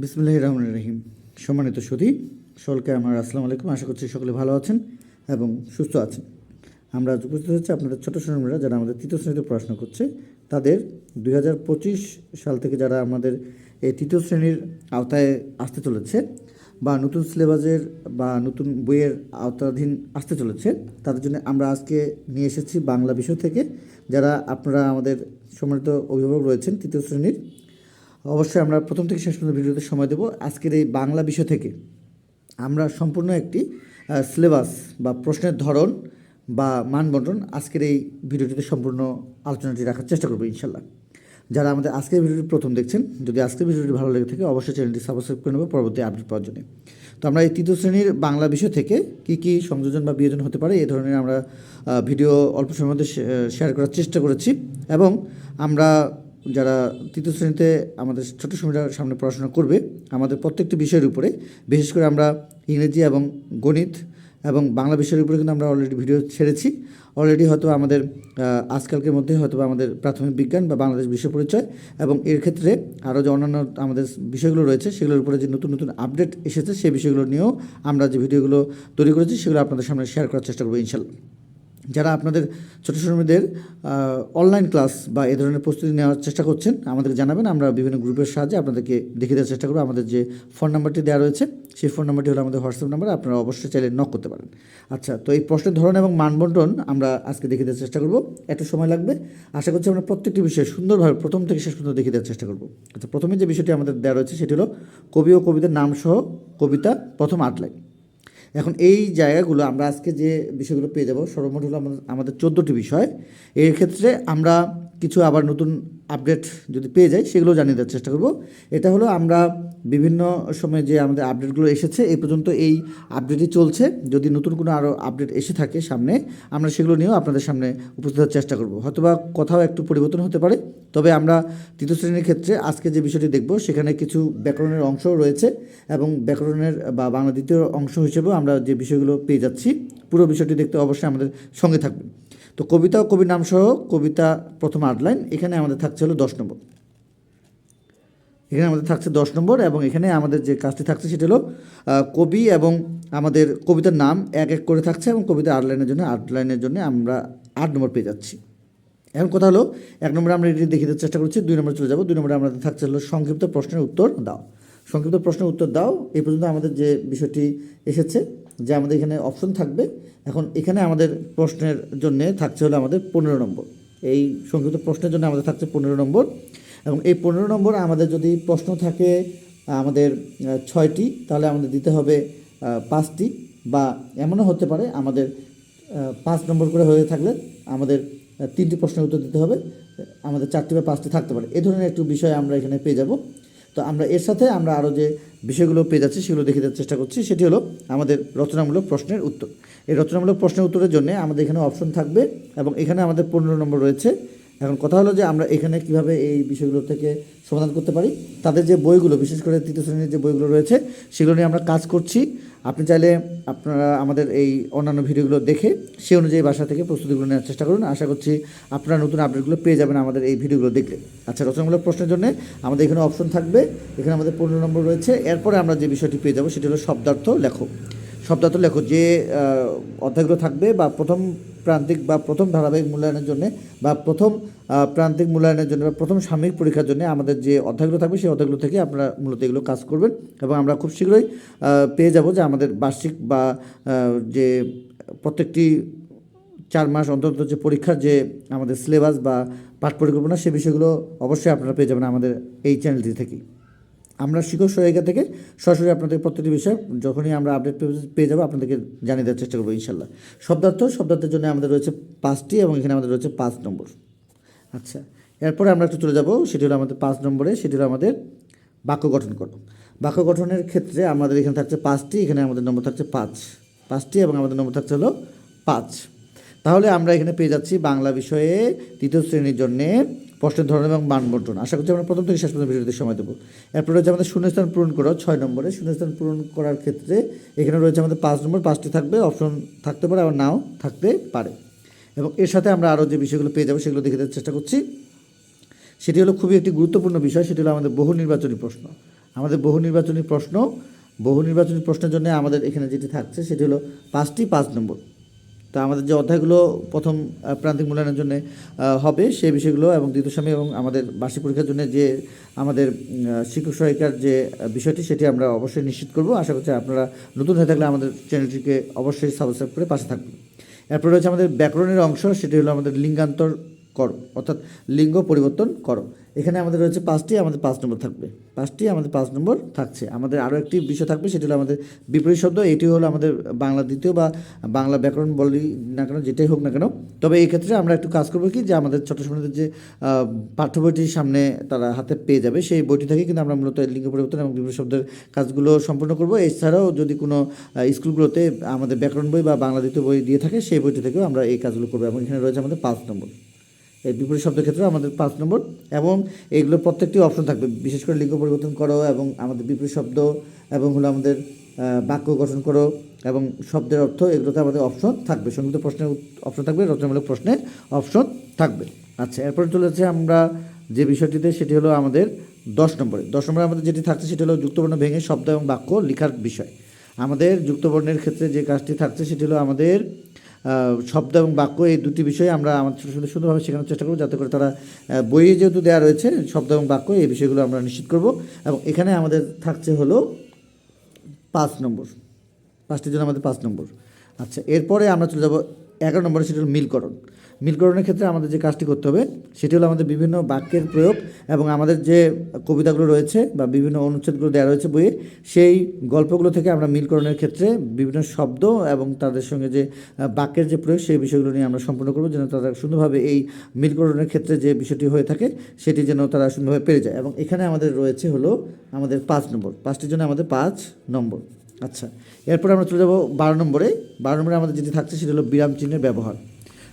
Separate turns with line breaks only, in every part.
বিসমুল্লাহ রহমান রহিম সম্মানিত সুধী সকলকে আমার আসসালামু আলাইকুম। আশা করছি সকলে ভালো আছেন এবং সুস্থ আছেন। আমরা উপস্থিত হচ্ছে আপনাদের ছোটো শ্রেণীরা যারা আমাদের তৃতীয় শ্রেণীতে পড়াশোনা করছে। তাদের দু হাজার পঁচিশ সাল থেকে যারা আমাদের এই তৃতীয় শ্রেণির আওতায় আসতে চলেছে বা নতুন সিলেবাসের বা নতুন বইয়ের আওতাধীন আসতে চলেছে, তাদের জন্য আমরা আজকে নিয়ে এসেছি বাংলা বিষয় থেকে। যারা আপনারা আমাদের সম্মানিত অভিভাবক রয়েছেন তৃতীয় শ্রেণির অবশ্যই আমরা প্রথম থেকে শেষ পর্যন্ত ভিডিওতে সময় দেব। আজকের এই বাংলা বিষয় থেকে আমরা সম্পূর্ণ একটি সিলেবাস বা প্রশ্নের ধরন বা মানবন্টন আজকের এই ভিডিওটিতে সম্পূর্ণ আলোচনাটি রাখার চেষ্টা করব ইনশাল্লাহ। যারা আমাদের আজকের ভিডিওটি প্রথম দেখছেন, যদি আজকের ভিডিওটি ভালো লেগে থাকে, অবশ্যই চ্যানেলটি সাবস্ক্রাইব করে নেব পরবর্তী আপডেট পাওয়ার জন্য। তো আমরা এই তৃতীয় শ্রেণির বাংলা বিষয় থেকে কি কি সংযোজন বা বিয়োজন হতে পারে এই ধরনের আমরা ভিডিও অল্প সময়ের মধ্যে শেয়ার করার চেষ্টা করেছি এবং আমরা যারা তৃতীয় শ্রেণীতে আমাদের ছোটো সময়টার সামনে পড়াশোনা করবে, আমাদের প্রত্যেকটি বিষয়ের উপরে, বিশেষ করে আমরা ইংরেজি এবং গণিত এবং বাংলা বিষয়ের উপরে কিন্তু আমরা অলরেডি ভিডিও ছেড়েছি। অলরেডি হয়তো আমাদের আজকালকের মধ্যে হয়তো আমাদের প্রাথমিক বিজ্ঞান বা বাংলাদেশ বিষয় পরিচয় এবং এর ক্ষেত্রে আরও যে অন্যান্য আমাদের বিষয়গুলো রয়েছে, সেগুলোর উপরে যে নতুন নতুন আপডেট এসেছে, সেই বিষয়গুলো নিয়েও আমরা যে ভিডিওগুলো তৈরি করেছি, সেগুলো আপনাদের সামনে শেয়ার করার চেষ্টা করব ইনশাল্লাহ। যারা আপনাদের ছোটো শ্রমিকদের অনলাইন ক্লাস বা এ ধরনের প্রস্তুতি নেওয়ার চেষ্টা করছেন, আমাদেরকে জানাবেন। আমরা বিভিন্ন গ্রুপের সাহায্যে আপনাদেরকে দেখিয়ে দেওয়ার চেষ্টা করব। আমাদের যে ফোন নাম্বারটি দেওয়া রয়েছে, সেই ফোন নাম্বারটি হলো আমাদের হোয়াটসঅ্যাপ নাম্বার আপনারা অবশ্যই চাইলে নক করতে পারেন। আচ্ছা তো এই প্রশ্নের ধরন এবং মানবন্টন আমরা আজকে দেখিয়ে দেওয়ার চেষ্টা করব। একটু সময় লাগবে। আশা করছি আমরা প্রত্যেকটি বিষয়ে সুন্দরভাবে প্রথম থেকে শেষ পর্যন্ত দেখিয়ে দেওয়ার চেষ্টা করব। আচ্ছা প্রথমে যে বিষয়টি আমাদের দেওয়া রয়েছে, সেটি হলো কবি ও কবিতার নাম সহ কবিতা প্রথম আট লাইন। এখন এই জায়গাগুলো আমরা আজকে যে বিষয়গুলো পেয়ে যাব, সর্বমোট হলো আমাদের চোদ্দোটি বিষয়। এর ক্ষেত্রে আমরা কিছু আবার নতুন আপডেট যদি পেয়ে যাই, সেগুলো জানিয়ে দেওয়ার চেষ্টা করব। এটা হলো আমরা বিভিন্ন সময় যে আমাদের আপডেটগুলো এসেছে, এই পর্যন্ত এই আপডেটই চলছে। যদি নতুন কোনো আরও আপডেট এসে থাকে সামনে, আমরা সেগুলো নিয়েও আপনাদের সামনে উপস্থিত হওয়ার চেষ্টা করব। হয়তোবা কোথাও একটু পরিবর্তন হতে পারে, তবে আমরা তৃতীয় শ্রেণির ক্ষেত্রে আজকে যে বিষয়টি দেখব, সেখানে কিছু ব্যাকরণের অংশও রয়েছে এবং ব্যাকরণের বা বাংলা দ্বিতীয় অংশ হিসেবেও আমরা যে বিষয়গুলো পেয়ে যাচ্ছি, পুরো বিষয়টি দেখতে অবশ্যই আমাদের সঙ্গে থাকবে তো কবিতা ও কবির নাম সহ কবিতা প্রথম আট লাইন, এখানে আমাদের থাকছে হলো দশ নম্বর। এখানে আমাদের থাকছে দশ নম্বর এবং এখানে আমাদের যে কাজটি থাকছে সেটা হলো কবি এবং আমাদের কবিতার নাম এক এক করে থাকছে এবং কবিতা আট লাইনের জন্য আট লাইনের জন্য আমরা আট নম্বর পেয়ে যাচ্ছি। এখন কথা হলো, এক নম্বরে আমরা এটি দেওয়ার চেষ্টা করছি, দুই নম্বরে চলে যাব। দুই নম্বরে আমাদের থাকছে হলো সংক্ষিপ্ত প্রশ্নের উত্তর দাও। সংক্ষিপ্ত প্রশ্নের উত্তর দাও, এই পর্যন্ত আমাদের যে বিষয়টি এসেছে যে আমাদের এখানে অপশন থাকবে। এখন এখানে আমাদের প্রশ্নের জন্য থাকছে হলো আমাদের পনেরো নম্বর। এই সংক্ষিপ্ত প্রশ্নের জন্য আমাদের থাকছে পনেরো নম্বর। এবং এই পনেরো নম্বর আমাদের যদি প্রশ্ন থাকে আমাদের ছয়টি, তাহলে আমাদের দিতে হবে পাঁচটি বা এমনও হতে পারে আমাদের পাঁচ নম্বর করে হয়ে থাকলে আমাদের তিনটি প্রশ্নের উত্তর দিতে হবে। আমাদের চারটি বা পাঁচটি থাকতে পারে। এ ধরনের একটু বিষয় আমরা এখানে পেয়ে যাব। তো আমরা এর সাথে আমরা আরও যে বিষয়গুলো পেয়ে যাচ্ছি, সেগুলো দেখে দেওয়ার চেষ্টা করছি। সেটি হলো আমাদের রচনামূলক প্রশ্নের উত্তর। এই রচনামূলক প্রশ্নের উত্তরের জন্য আমাদের এখানে অপশন থাকবে এবং এখানে আমাদের পনেরো নম্বর রয়েছে এখন কথা হলো যে আমরা এখানে কীভাবে এই বিষয়গুলো থেকে সমাধান করতে পারি, তাদের যে বইগুলো, বিশেষ করে তৃতীয় শ্রেণির যে বইগুলো রয়েছে, সেগুলো নিয়ে আমরা কাজ করছি। আপনি চাইলে আপনারা আমাদের এই অন্যান্য ভিডিওগুলো দেখে সেই অনুযায়ী বাসা থেকে প্রস্তুতিগুলো নেওয়ার চেষ্টা করুন। আশা করছি আপনারা নতুন আপডেটগুলো পেয়ে যাবেন আমাদের এই ভিডিওগুলো দেখলে। আচ্ছা রচনামূলক প্রশ্নের জন্য আমাদের এখানে অপশন থাকবে। এখানে আমাদের পনেরো নম্বর রয়েছে। এরপরে আমরা যে বিষয়টি পেয়ে যাব, সেটি হলো শব্দার্থ লেখো শব্দার্থ লেখো যে অধ্যায়গুলো থাকবে বা প্রথম প্রান্তিক বা প্রথম ধারাবাহিক মূল্যায়নের জন্য বা প্রথম প্রান্তিক মূল্যায়নের জন্য বা প্রথম সাময়িক পরীক্ষার জন্য আমাদের যে অধ্যায়গুলো থাকবে সেই অধ্যায়গুলো থেকে আপনারা মূলত এগুলো কাজ করবেন এবং আমরা খুব শীঘ্রই পেয়ে যাব যে আমাদের বার্ষিক বা যে প্রত্যেকটি চার মাস অন্তর যে পরীক্ষার যে আমাদের সিলেবাস বা পাঠ পরিকল্পনা সে বিষয়গুলো অবশ্যই আপনারা পেয়ে যাবেন আমাদের এই চ্যানেলটি থেকেই। আমরা শিক্ষক সহায়িকা থেকে সরাসরি আপনাদের প্রত্যেকটি বিষয় যখনই আমরা আপডেট পেয়ে যাব, আপনাদেরকে জানিয়ে দেওয়ার চেষ্টা করব, ইনশাল্লাহ। শব্দার্থ, শব্দার্থের জন্য আমাদের রয়েছে পাঁচটি এবং এখানে আমাদের রয়েছে পাঁচ নম্বর। আচ্ছা এরপরে আমরা একটু চলে যাব, সেটি হলো আমাদের পাঁচ নম্বরে, সেটি হলো আমাদের বাক্য গঠন করো। বাক্য গঠনের ক্ষেত্রে আমাদের এখানে থাকছে পাঁচটি, এখানে আমাদের নম্বর থাকছে পাঁচ। পাঁচটি এবং আমাদের নম্বর থাকছে হলো পাঁচ। তাহলে আমরা এখানে পেয়ে যাচ্ছি বাংলা বিষয়ে তৃতীয় শ্রেণির জন্যে প্রশ্নের ধরন এবং মানবন্টন। আশা করছি আমরা প্রথম থেকে শেষ পর্যন্ত ভিডিওতে সময় দেবো। এরপর রয়েছে আমাদের শূন্যস্থান পূরণ করো, ছয় নম্বরে। শূন্যস্থান পূরণ করার ক্ষেত্রে এখানে রয়েছে আমাদের পাঁচ নম্বর, পাঁচটি থাকবে, অপশন থাকতে পারে, আবার নাও থাকতে পারে। এবং এর সাথে আমরা আরও যে বিষয়গুলো পেয়ে যাব সেগুলো দেখে দেওয়ার চেষ্টা করছি। সেটি হলো খুবই একটি গুরুত্বপূর্ণ বিষয়, সেটি হলো আমাদের বহু নির্বাচনী প্রশ্ন। আমাদের বহু নির্বাচনী প্রশ্ন, বহু নির্বাচনী প্রশ্নের জন্য আমাদের এখানে যেটি থাকছে সেটি হলো পাঁচটি, পাঁচ নম্বর। তো আমাদের যে অধ্যায়গুলো প্রথম প্রান্তিক মূল্যায়নের জন্য হবে সেই বিষয়গুলো এবং দ্বিতীয় স্বামী এবং আমাদের বার্ষিক পরীক্ষার জন্য যে আমাদের শিক্ষক সহায়িকার যে বিষয়টি সেটি আমরা অবশ্যই নিশ্চিত করব। আশা করছি আপনারা নতুন হয়ে থাকলে আমাদের চ্যানেলটিকে অবশ্যই সাবস্ক্রাইব করে পাশে থাকবেন। এরপর রয়েছে আমাদের ব্যাকরণের অংশ, সেটি হলো আমাদের লিঙ্গান্তর করো, অর্থাৎ লিঙ্গ পরিবর্তন করো। এখানে আমাদের রয়েছে পাঁচটি, আমাদের পাঁচ নম্বর থাকবে। পাঁচটি, আমাদের পাঁচ নম্বর থাকছে। আমাদের আরও একটি বিষয় থাকবে, সেটি হলো আমাদের বিপরীত শব্দ। এটি হলো আমাদের বাংলা দ্বিতীয় বা বাংলা ব্যাকরণ বলি না কেন, যেটাই হোক না কেন। তবে এই ক্ষেত্রে আমরা একটু কাজ করব কি, যে আমাদের ছোটো সময়দের যে পাঠ্য বইটির সামনে তারা হাতে পেয়ে যাবে, সেই বইটি থেকে কিন্তু আমরা মূলত লিঙ্গ পরিবর্তন এবং বিপরীত শব্দের কাজগুলো সম্পূর্ণ করব। এছাড়াও যদি কোনো স্কুলগুলোতে আমাদের ব্যাকরণ বই বা বাংলা দ্বিতীয় বই দিয়ে থাকে, সেই বইটি থেকেও আমরা এই কাজগুলো করব। এবং এখানে রয়েছে আমাদের পাঁচ নম্বর। বিপরীত শব্দের ক্ষেত্রে আমাদের পাঁচ নম্বর এবং এইগুলো প্রত্যেকটি অপশন থাকবে। বিশেষ করে লিঙ্গ পরিবর্তন করো এবং আমাদের বিপরীত শব্দ এবং হলো আমাদের বাক্য গঠন করো এবং শব্দের অর্থ এগুলোতে আমাদের অপশন থাকবে। সংযুক্ত প্রশ্নের অপশন থাকবে, রচনামূলক প্রশ্নের অপশন থাকবে। আচ্ছা এরপরে চলে যাচ্ছে আমরা যে বিষয়টিতে, সেটি হলো আমাদের দশ নম্বরে। দশ নম্বরে আমাদের যেটি থাকছে, সেটি হলো যুক্তবর্ণ ভেঙে শব্দ এবং বাক্য লেখার বিষয়। আমাদের যুক্তবর্ণের ক্ষেত্রে যে কাজটি থাকছে, সেটি হলো আমাদের শব্দ এবং বাক্য এই দুটি বিষয়ে আমরা আমার ছোটো ছোটো সুন্দরভাবে শেখানোর চেষ্টা করব যাতে করে তারা বইয়ে যেহেতু দেওয়া রয়েছে শব্দ এবং বাক্য, এই বিষয়গুলো আমরা নিশ্চিত করব। এবং এখানে আমাদের থাকছে হলো পাঁচ নম্বর। পাঁচটির জন্য আমাদের পাঁচ নম্বর। আচ্ছা এরপরে আমরা চলে যাব এগারো নম্বরে, সেটা হলো মিলকরণ। মিলকরণের ক্ষেত্রে আমাদের যে কাজটি করতে হবে, সেটি হলো আমাদের বিভিন্ন বাক্যের প্রয়োগ এবং আমাদের যে কবিতাগুলো রয়েছে বা বিভিন্ন অনুচ্ছেদগুলো দেওয়া রয়েছে বইয়ে, সেই গল্পগুলো থেকে আমরা মিলকরণের ক্ষেত্রে বিভিন্ন শব্দ এবং তাদের সঙ্গে যে বাক্যের যে প্রয়োগ, সেই বিষয়গুলো নিয়ে আমরা সম্পূর্ণ করব যেন তারা সুন্দরভাবে এই মিলকরণের ক্ষেত্রে যে বিষয়টি হয়ে থাকে, সেটি যেন তারা সুন্দরভাবে পেরে যায়। এবং এখানে আমাদের রয়েছে হলো আমাদের পাঁচ নম্বর। পাঁচটির জন্য আমাদের পাঁচ নম্বর। আচ্ছা এরপরে আমরা চলে যাব বারো নম্বরে। বারো নম্বরে আমাদের যেটি থাকছে, সেটি হলো বিরাম চিহ্নের ব্যবহার।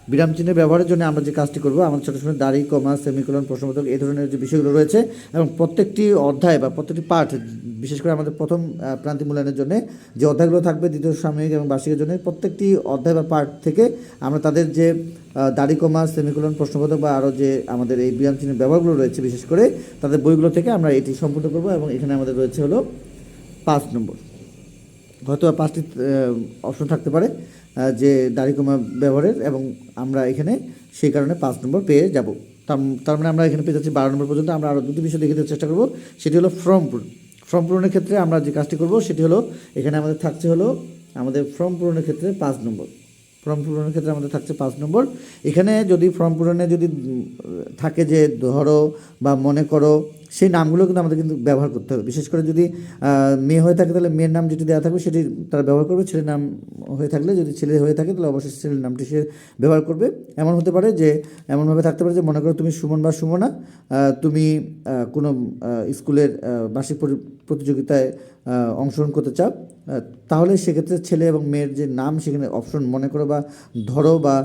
বিরাম চিহ্নের ব্যবহারের জন্য আমরা যে কাজটি করব আমাদের ছোটো ছোটো দাড়ি কমা সেমিকোলন প্রশ্নবোধক এই ধরনের যে বিষয়গুলো রয়েছে এবং প্রত্যেকটি অধ্যায় বা প্রত্যেকটি পাঠ বিশেষ করে আমাদের প্রথম আহ, প্রান্তিক মূল্যায়নের জন্য যে অধ্যায়গুলো থাকবে দ্বিতীয় সাময়িক এবং বার্ষিকের জন্য প্রত্যেকটি অধ্যায় বা পাঠ থেকে আমরা তাদের যে দাড়ি কমা সেমিকোলন প্রশ্নবোধক বা আরও যে আমাদের এই বিরাম চিহ্নের ব্যবহারগুলো রয়েছে বিশেষ করে তাদের বইগুলো থেকে আমরা এটি সম্পূর্ণ করব এবং এখানে আমাদের রয়েছে হলো পাঁচ নম্বর। হয়তো পাঁচটি অপশন থাকতে পারে। যে দাড়ি কমা ব্যবহারের এবং আমরা এখানে সেই কারণে পাঁচ নম্বর পেয়ে যাব। তার মানে আমরা এখানে পেয়ে যাচ্ছি বারো নম্বর পর্যন্ত। আমরা আরও দুটি বিষয় দেখে চেষ্টা করব। সেটি হলো ফর্ম পূরণ। ফর্ম পূরণের ক্ষেত্রে আমরা যে কাজটি করব, সেটি হলো এখানে আমাদের থাকছে হলো আমাদের ফর্ম পূরণের ক্ষেত্রে পাঁচ নম্বর। ফর্ম পূরণের ক্ষেত্রে আমাদের থাকছে পাঁচ নম্বর। এখানে যদি ফর্ম পূরণে যদি থাকে যে ধরো বা মনে করো সেই নামগুলো কিন্তু আমাদের কিন্তু ব্যবহার করতে হবে। বিশেষ করে যদি মেয়ে হয়ে থাকে তাহলে মেয়ের নাম যেটি দেওয়া থাকবে সেটি তারা ব্যবহার করবে। ছেলের নাম হয়ে থাকলে যদি ছেলে হয়ে থাকে তাহলে অবশ্যই ছেলের নামটি সে ব্যবহার করবে। এমন হতে পারে যে, এমনভাবে থাকতে পারে যে, মনে করো তুমি সুমন বা সুমনা তুমি কোনো স্কুলের বার্ষিক প্রতিযোগিতায় অংশগ্রহণ করতে চাও তাহলে সেক্ষেত্রে ছেলে এবং মেয়ের যে নাম সেখানে অপশন মনে করো বা ধরো বা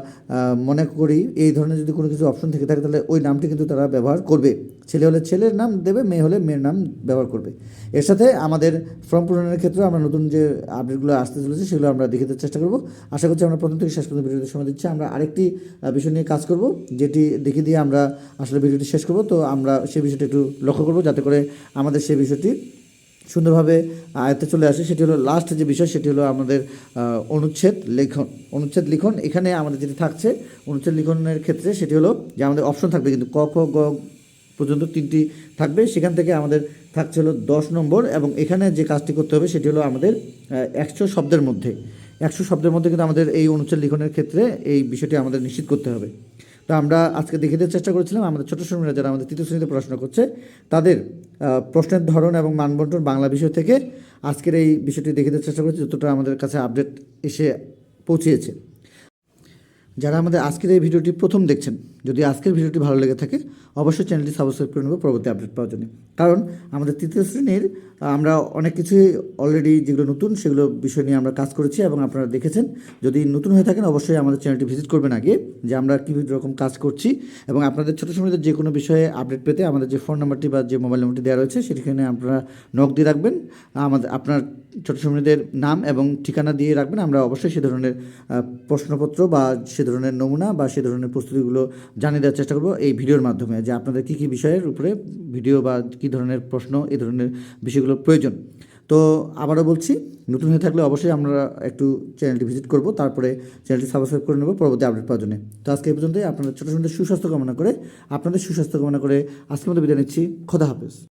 মনে করি এই ধরনের যদি কোনো কিছু অপশন থেকে থাকে, তাহলে ওই নামটি কিন্তু তারা ব্যবহার করবে। ছেলে হলে ছেলের নাম দেবে, মেয়ে হলে মেয়ের নাম ব্যবহার করবে। এর সাথে আমাদের ফর্ম পূরণের ক্ষেত্রে আমরা নতুন যে আপডেটগুলো আসতে চলেছে, সেগুলো আমরা দেখে দেওয়ার চেষ্টা করব। আশা করছি আমরা প্রথম থেকে শেষ পর্যন্ত ভিডিওতে সময় দিচ্ছি। আমরা আরেকটি বিষয় নিয়ে কাজ করব, যেটি দেখে দিয়ে আমরা আসলে ভিডিওটি শেষ করব। তো আমরা সেই বিষয়টি একটু লক্ষ্য করব, যাতে করে আমাদের সেই বিষয়টি সুন্দরভাবে আয়ত্তে চলে আসে। সেটি হলো লাস্ট যে বিষয়, সেটি হলো আমাদের অনুচ্ছেদ, লেখন, অনুচ্ছেদ, লিখন। এখানে আমাদের যেটি থাকছে, অনুচ্ছেদ, লিখনের ক্ষেত্রে সেটি হলো যে আমাদের অপশন থাকবে, কিন্তু ক, খ, গ পর্যন্ত তিনটি থাকবে। সেখান থেকে আমাদের থাকছে হলো দশ নম্বর এবং এখানে যে কাজটি করতে হবে, সেটি হলো আমাদের একশো শব্দের মধ্যে। একশো শব্দের মধ্যে কিন্তু আমাদের এই অনুচ্ছেদ, লিখনের ক্ষেত্রে এই বিষয়টি আমাদের নিশ্চিত করতে হবে। তো আমরা আজকে দেখে দেওয়ার চেষ্টা করেছিলাম, আমাদের ছোটো শ্রমিকরা যারা আমাদের তৃতীয় শ্রেণীতে পড়াশোনা করছে, তাদের প্রশ্নের ধরন এবং মানবন্টন বাংলা বিষয় থেকে আজকের এই বিষয়টি দেখে দেওয়ার চেষ্টা করেছি, যতটা আমাদের কাছে আপডেট এসে পৌঁছিয়েছে যারা আমাদের আজকের এই ভিডিওটি প্রথম দেখছেন, যদি আজকের ভিডিওটি ভালো লেগে থাকে, অবশ্যই চ্যানেলটি সাবস্ক্রাইব করে নেব পরবর্তী আপডেট পাওয়ার জন্য। কারণ আমাদের তৃতীয় শ্রেণির আমরা অনেক কিছুই অলরেডি যেগুলো নতুন, সেগুলো বিষয় নিয়ে আমরা কাজ করেছি এবং আপনারা দেখেছেন। যদি নতুন হয়ে থাকেন, অবশ্যই আমাদের চ্যানেলটি ভিজিট করবেন আগে, যে আমরা কী রকম কাজ করছি এবং আপনাদের ছোটো সময়দের যে কোনো বিষয়ে আপডেট পেতে আমাদের যে ফোন নাম্বারটি বা যে মোবাইল নাম্বারটি দেওয়া রয়েছে, সেখানে আপনারা নক দিয়ে রাখবেন। আমাদের, আপনার ছোটো সময়দের নাম এবং ঠিকানা দিয়ে রাখবেন। আমরা অবশ্যই সে ধরনের প্রশ্নপত্র বা সে সে ধরনের নমুনা বা সে ধরনের প্রস্তুতিগুলো জানিয়ে দেওয়ার চেষ্টা করব এই ভিডিওর মাধ্যমে যে আপনাদের কী কী বিষয়ের উপরে ভিডিও বা কী ধরনের প্রশ্ন এই ধরনের বিষয়গুলোর প্রয়োজন। তো আবারও বলছি, নতুন হয়ে থাকলে অবশ্যই আমরা একটু চ্যানেলটি ভিজিট করব, তারপরে চ্যানেলটি সাবস্ক্রাইব করে নেব পরবর্তী আপডেট পাওয়ার জন্য। তো আজকে এই পর্যন্তই, আপনাদের ছোটো ছোটো সুস্বাস্থ্য কামনা করে, আপনাদের সুস্বাস্থ্য কামনা করে আজকের মতো বিদায় নিচ্ছি, খোদা হাফেজ।